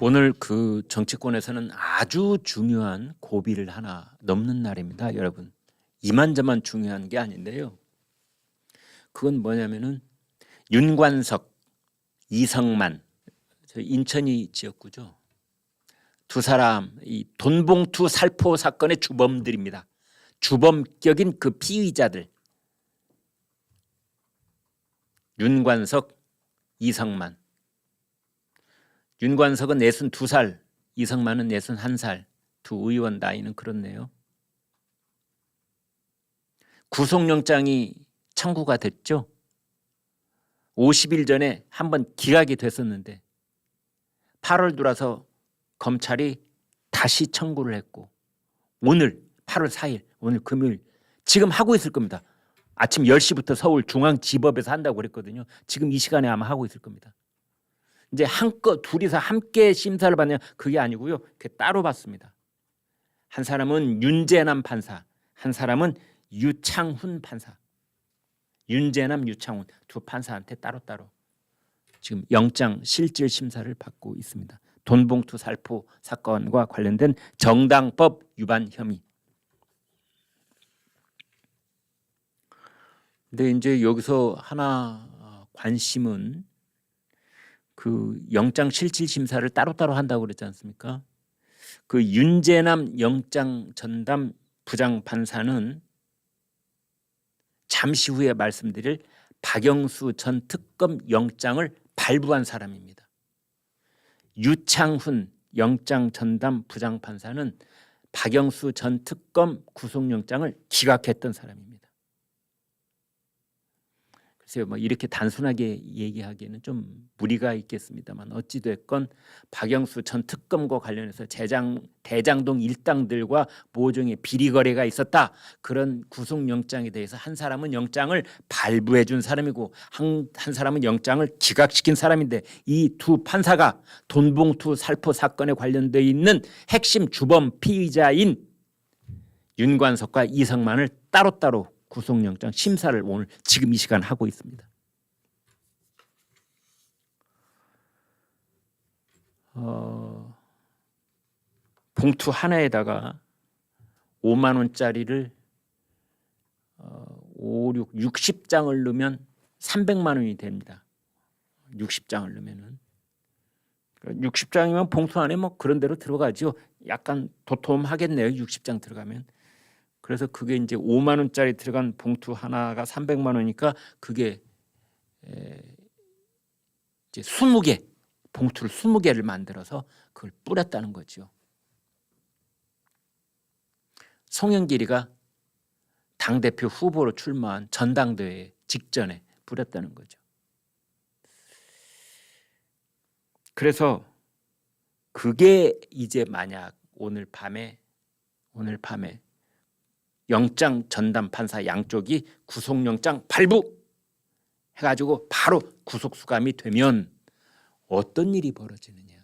오늘 그 정치권에서는 아주 중요한 고비를 하나 넘는 날입니다, 여러분. 이만저만 중요한 게 아닌데요. 그건 뭐냐면은 윤관석, 이성만, 저 인천이 지역구죠. 두 사람 이 돈봉투 살포 사건의 주범들입니다. 주범격인 그 피의자들 윤관석, 이성만. 윤관석은 62살, 이성만은 61살. 두 의원 나이는 그렇네요. 구속영장이 청구가 됐죠. 50일 전에 한 번 기각이 됐었는데 8월 들어서 검찰이 다시 청구를 했고 오늘 8월 4일 오늘 금요일 지금 하고 있을 겁니다. 아침 10시부터 서울 중앙지법에서 한다고 그랬거든요. 지금 이 시간에 아마 하고 있을 겁니다. 이제 한껏 둘이서 함께 심사를 받냐 그게 아니고요. 그 따로 받습니다. 한 사람은 윤재남 판사, 한 사람은 유창훈 판사. 윤재남, 유창훈 두 판사한테 따로따로 지금 영장 실질 심사를 받고 있습니다. 돈봉투 살포 사건과 관련된 정당법 위반 혐의. 근데 이제 여기서 하나 어, 관심은 그 영장 실질 심사를 따로따로 한다고 그랬지 않습니까? 그 윤재남 영장 전담 부장 판사는 잠시 후에 말씀드릴 박영수 전 특검 영장을 발부한 사람입니다. 유창훈 영장 전담 부장 판사는 박영수 전 특검 구속영장을 기각했던 사람입니다. 글쎄요, 뭐 이렇게 단순하게 얘기하기에는 좀 무리가 있겠습니다만 어찌 됐건 박영수 전 특검과 관련해서 재장 대장동 일당들과 모종의 비리 거래가 있었다. 그런 구속영장에 대해서 한 사람은 영장을 발부해 준 사람이고 한, 한 사람은 영장을 기각시킨 사람인데 이 두 판사가 돈봉투 살포 사건에 관련돼 있는 핵심 주범 피의자인 윤관석과 이성만을 따로따로 구속영장 심사를 오늘 지금 이 시간 하고 있습니다. 어, 봉투 하나에다가 5만 원짜리를 어, 5, 6, 60장을 넣으면 300만 원이 됩니다. 60장을 넣으면은 60장이면 봉투 안에 뭐 그런 대로 들어가죠. 약간 도톰하겠네요. 60장 들어가면. 그래서 그게 이제 5만 원짜리 들어간 봉투 하나가 300만 원이니까 그게 에, 이제 20개 봉투를 20개를 만들어서 그걸 뿌렸다는 거죠. 송영길이가 당 대표 후보로 출마한 전당대회 직전에 뿌렸다는 거죠. 그래서 그게 이제 만약 오늘 밤에 오늘 밤에 영장 전담 판사 양쪽이 구속영장 발부 해가지고 바로 구속 수감이 되면 어떤 일이 벌어지느냐?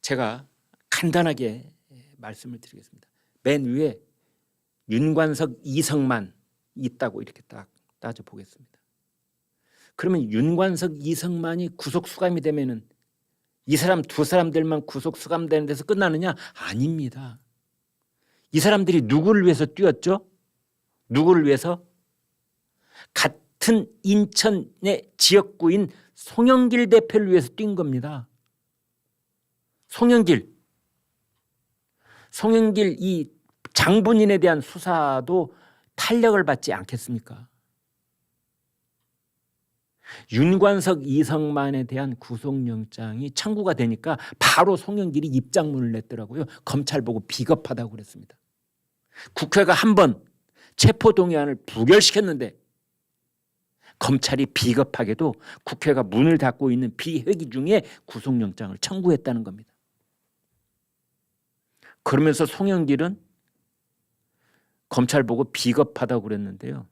제가 간단하게 말씀을 드리겠습니다. 맨 위에 윤관석, 이성만 있다고 이렇게 딱 따져 보겠습니다. 그러면 윤관석, 이성만이 구속 수감이 되면은 이 사람 두 사람들만 구속 수감되는 데서 끝나느냐? 아닙니다. 이 사람들이 누구를 위해서 뛰었죠? 누구를 위해서? 같은 인천의 지역구인 송영길 대표를 위해서 뛴 겁니다. 송영길. 송영길 이 장본인에 대한 수사도 탄력을 받지 않겠습니까? 윤관석 이성만에 대한 구속영장이 청구가 되니까 바로 송영길이 입장문을 냈더라고요. 검찰 보고 비겁하다고 그랬습니다. 국회가 한 번 체포동의안을 부결시켰는데 검찰이 비겁하게도 국회가 문을 닫고 있는 비회기 중에 구속영장을 청구했다는 겁니다. 그러면서 송영길은 검찰 보고 비겁하다고 그랬는데요.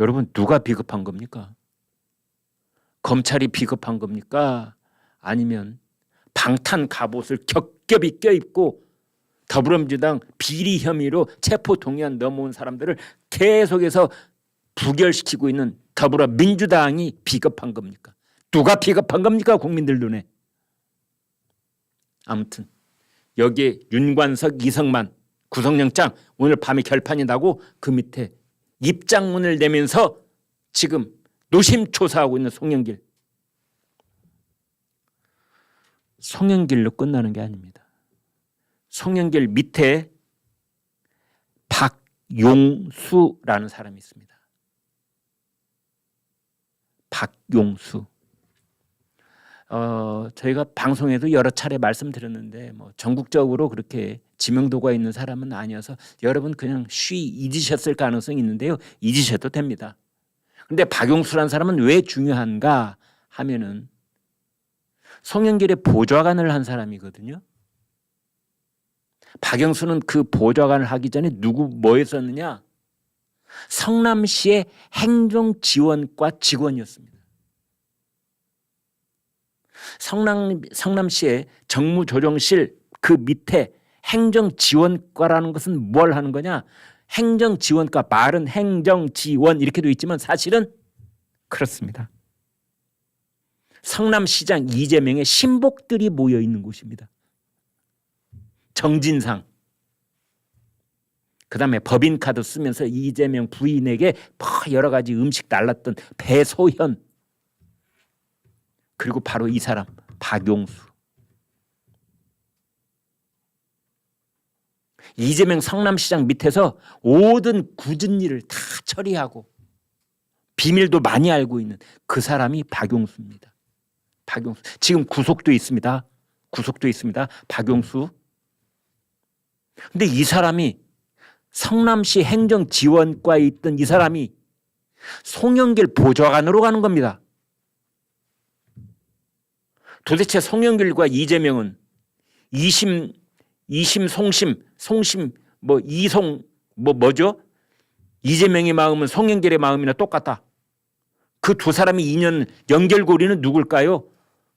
여러분 누가 비겁한 겁니까? 검찰이 비겁한 겁니까? 아니면 방탄 갑옷을 겹겹이 껴입고 더불어민주당 비리 혐의로 체포 동의안 넘어온 사람들을 계속해서 부결시키고 있는 더불어민주당이 비겁한 겁니까? 누가 비겁한 겁니까 국민들 눈에? 아무튼 여기에 윤관석, 이성만 구속영장 오늘 밤에 결판이 나고 그 밑에 입장문을 내면서 지금 노심초사하고 있는 송영길. 송영길로 끝나는 게 아닙니다. 송영길 밑에 박용수라는 사람이 있습니다. 박용수. 어, 저희가 방송에도 여러 차례 말씀드렸는데 뭐 전국적으로 그렇게 지명도가 있는 사람은 아니어서 여러분 그냥 쉬 잊으셨을 가능성이 있는데요. 잊으셔도 됩니다. 근데 박용수라는 사람은 왜 중요한가 하면은 송영길의 보좌관을 한 사람이거든요. 박영수는 그 보좌관을 하기 전에 누구 뭐 했었느냐? 성남시의 행정지원과 직원이었습니다. 성남 성남시의 정무조정실 그 밑에 행정지원과라는 것은 뭘 하는 거냐? 행정 지원과 말은 행정 지원 이렇게 돼 있지만 사실은 그렇습니다. 성남시장 이재명의 신복들이 모여 있는 곳입니다. 정진상. 그 다음에 법인카드 쓰면서 이재명 부인에게 뭐 여러 가지 음식 날랐던 배소현. 그리고 바로 이 사람 박용수. 이재명 성남시장 밑에서 모든 굳은 일을 다 처리하고 비밀도 많이 알고 있는 그 사람이 박용수입니다. 박용수. 지금 구속도 있습니다. 구속도 있습니다. 박용수. 근데 이 사람이 성남시 행정지원과에 있던 이 사람이 송영길 보좌관으로 가는 겁니다. 도대체 송영길과 이재명은 이심 이심 송심 송심 뭐 이송 뭐 뭐죠? 이재명의 마음은 송영길의 마음이나 똑같다. 그 두 사람의 인연 연결고리는 누굴까요?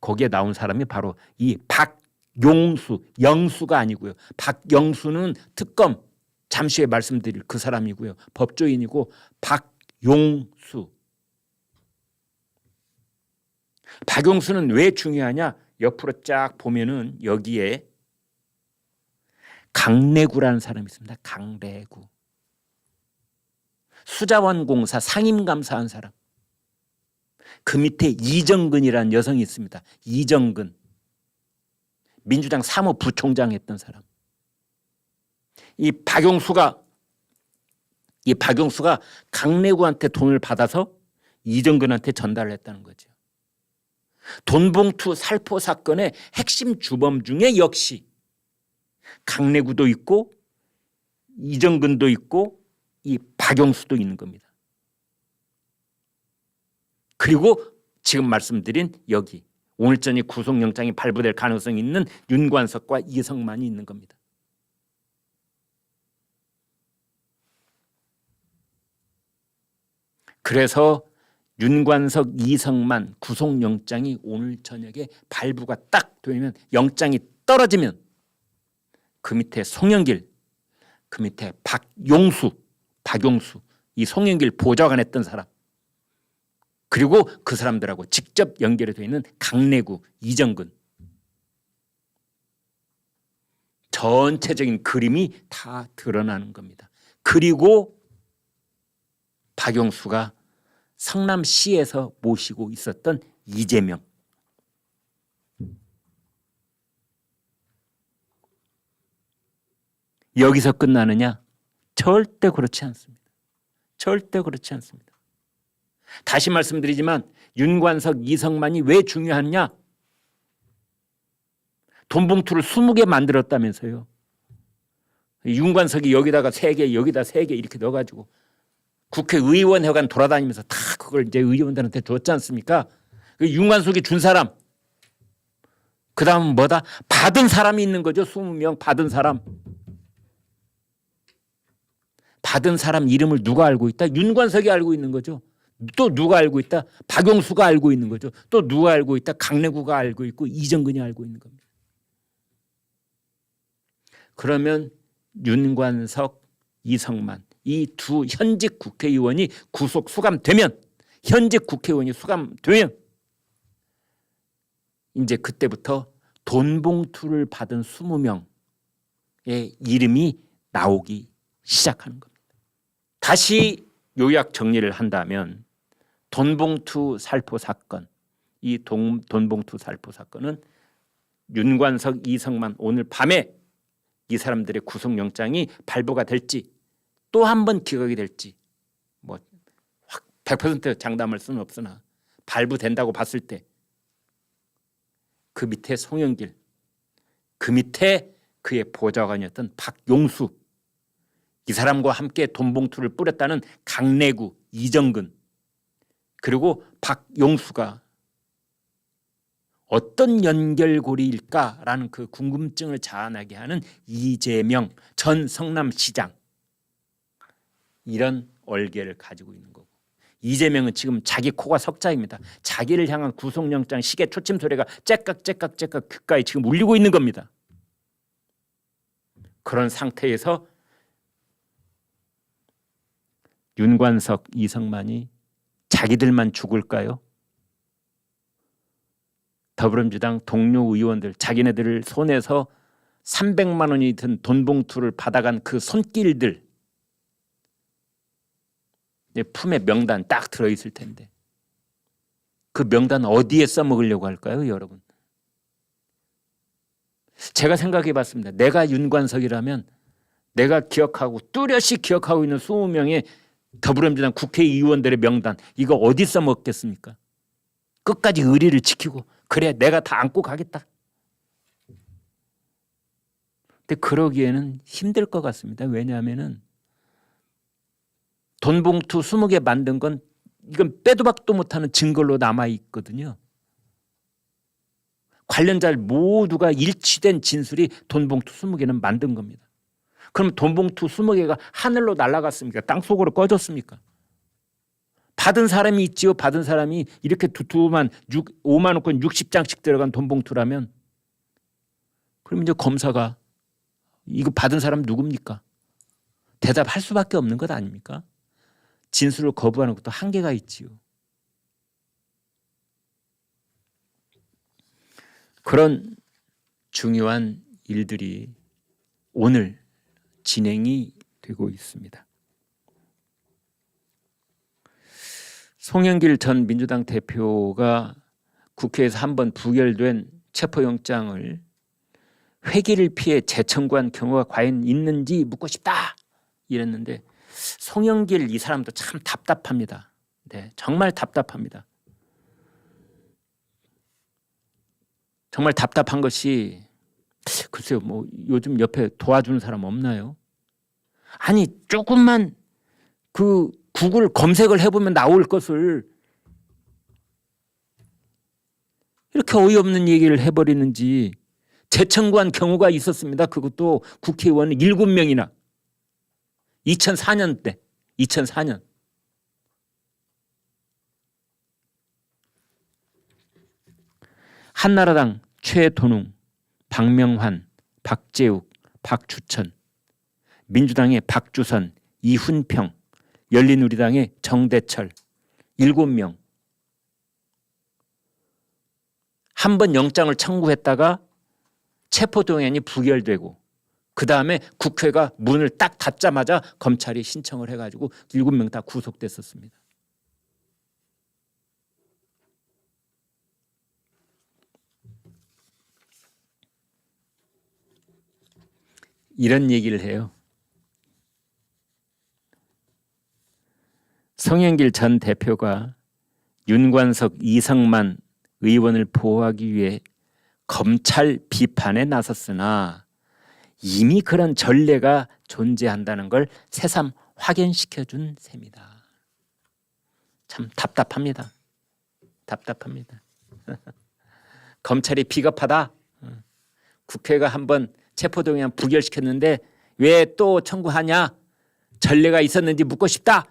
거기에 나온 사람이 바로 이 박용수, 영수가 아니고요. 박영수는 특검 잠시 후에 말씀드릴 그 사람이고요. 법조인이고 박용수. 박용수는 왜 중요하냐? 옆으로 쫙 보면은 여기에 강래구라는 사람이 있습니다. 강래구. 수자원공사 상임감사한 사람. 그 밑에 이정근이라는 여성이 있습니다. 이정근. 민주당 사무부총장 했던 사람. 이 박용수가 이 박용수가 강래구한테 돈을 받아서 이정근한테 전달을 했다는 거죠. 돈봉투 살포 사건의 핵심 주범 중에 역시 강래구도 있고 이정근도 있고 이 박용수도 있는 겁니다. 그리고 지금 말씀드린 여기 오늘 전에 구속영장이 발부될 가능성이 있는 윤관석과 이성만이 있는 겁니다. 그래서 윤관석, 이성만 구속영장이 오늘 저녁에 발부가 딱 되면 영장이 떨어지면 그 밑에 송영길, 그 밑에 박용수, 박용수, 이 송영길 보좌관 했던 사람. 그리고 그 사람들하고 직접 연결이 되어 있는 강내구, 이정근. 전체적인 그림이 다 드러나는 겁니다. 그리고 박용수가 성남시에서 모시고 있었던 이재명 여기서 끝나느냐? 절대 그렇지 않습니다. 절대 그렇지 않습니다. 다시 말씀드리지만 윤관석, 이성만이 왜 중요하냐? 돈 봉투를 20개 만들었다면서요. 윤관석이 여기다가 3개, 여기다 3개 이렇게 넣어가지고 국회의원회관 돌아다니면서 다 그걸 이제 의원들한테 줬지 않습니까? 그 윤관석이 준 사람. 그 다음은 뭐다? 받은 사람이 있는 거죠. 20명 받은 사람. 받은 사람 이름을 누가 알고 있다? 윤관석이 알고 있는 거죠. 또 누가 알고 있다? 박용수가 알고 있는 거죠. 또 누가 알고 있다? 강래구가 알고 있고 이정근이 알고 있는 겁니다. 그러면 윤관석, 이성만 이 두 현직 국회의원이 구속 수감되면 현직 국회의원이 수감되면 이제 그때부터 돈 봉투를 받은 20명의 이름이 나오기 시작하는 겁니다. 다시 요약 정리를 한다면 돈봉투 살포 사건 이 돈, 돈봉투 살포 사건은 윤관석 이성만 오늘 밤에 이 사람들의 구속영장이 발부가 될지 또 한 번 기각이 될지 뭐 확 100% 장담할 수는 없으나 발부된다고 봤을 때 그 밑에 송영길 그 밑에 그의 보좌관이었던 박용수 이 사람과 함께 돈봉투를 뿌렸다는 강내구 이정근 그리고 박용수가 어떤 연결고리일까라는 그 궁금증을 자아나게 하는 이재명 전 성남시장 이런 얼개를 가지고 있는 거고 이재명은 지금 자기 코가 석자입니다. 자기를 향한 구속영장 시계 초침 소리가 째깍째깍째깍 그가에 지금 울리고 있는 겁니다. 그런 상태에서 윤관석, 이성만이 자기들만 죽을까요? 더불어민주당 동료 의원들 자기네들을 손에서 300만 원이 든 돈봉투를 받아간 그 손길들 내 품에 명단 딱 들어 있을 텐데 그 명단 어디에 써먹으려고 할까요, 여러분? 제가 생각해 봤습니다. 내가 윤관석이라면 내가 기억하고 뚜렷이 기억하고 있는 20명의 더불어민주당 국회의원들의 명단 이거 어디 써먹겠습니까? 끝까지 의리를 지키고 그래 내가 다 안고 가겠다. 근데 그러기에는 힘들 것 같습니다. 왜냐하면은 돈 봉투 20개 만든 건 이건 빼도 박도 못하는 증거로 남아 있거든요. 관련자들 모두가 일치된 진술이 돈 봉투 20개는 만든 겁니다. 그럼 돈봉투 20개가 하늘로 날아갔습니까? 땅속으로 꺼졌습니까? 받은 사람이 있지요. 받은 사람이 이렇게 두툼한 6, 5만 원권 60장씩 들어간 돈봉투라면 그럼 이제 검사가 이거 받은 사람 누굽니까? 대답할 수밖에 없는 것 아닙니까? 진술을 거부하는 것도 한계가 있지요. 그런 중요한 일들이 오늘 진행이 되고 있습니다. 송영길 전 민주당 대표가 국회에서 한 번 부결된 체포영장을 회기를 피해 재청구한 경우가 과연 있는지 묻고 싶다 이랬는데 송영길 이 사람도 참 답답합니다. 네, 정말 답답합니다. 정말 답답한 것이 글쎄요, 뭐 요즘 옆에 도와주는 사람 없나요? 아니 조금만 그 구글 검색을 해보면 나올 것을 이렇게 어이없는 얘기를 해버리는지 재청구한 경우가 있었습니다. 그것도 국회의원 7명이나 2004년 때 2004년 한나라당 최도농, 박명환, 박재욱, 박주천, 민주당의 박주선, 이훈평, 열린우리당의 정대철 일곱 명. 한 번 영장을 청구했다가 체포동의안이 부결되고 그 다음에 국회가 문을 딱 닫자마자 검찰이 신청을 해가지고 일곱 명다 구속됐었습니다. 이런 얘기를 해요. 성현길 전 대표가 윤관석 이성만 의원을 보호하기 위해 검찰 비판에 나섰으나 이미 그런 전례가 존재한다는 걸 새삼 확인시켜 준 셈이다. 참 답답합니다. 답답합니다. 검찰이 비겁하다. 국회가 한번 체포동의안 부결시켰는데 왜 또 청구하냐? 전례가 있었는지 묻고 싶다.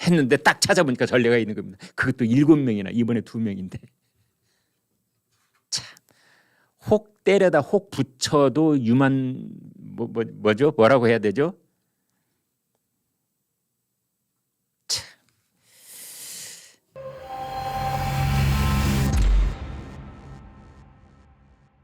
했는데 딱 찾아보니까 전례가 있는 겁니다. 그것도 일곱 명이나 이번에 두 명인데 참 혹 때려다 혹 붙여도 유만 뭐, 뭐 뭐죠? 뭐라고 해야 되죠?